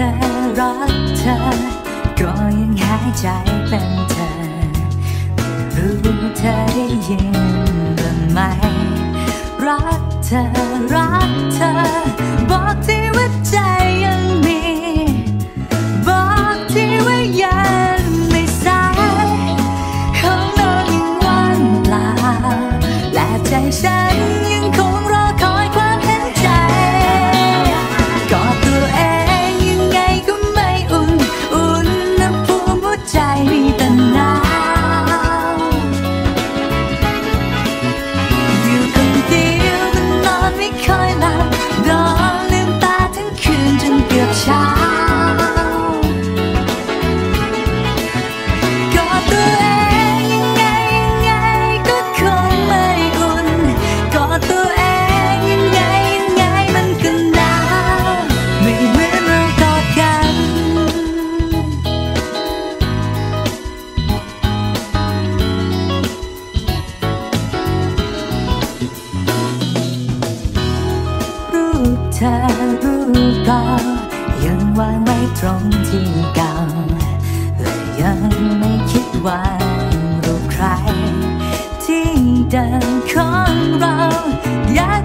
ธอรักเธอ ก็ยังหายใจเป็นเธอ รู้เธอได้ยินหรือไม่ รักเธอ รักเธอ เก่ายังวางไว้ตรงที่เก่าและยังไม่คิดว่ารู้ใคร ที่เดินของเราอยาก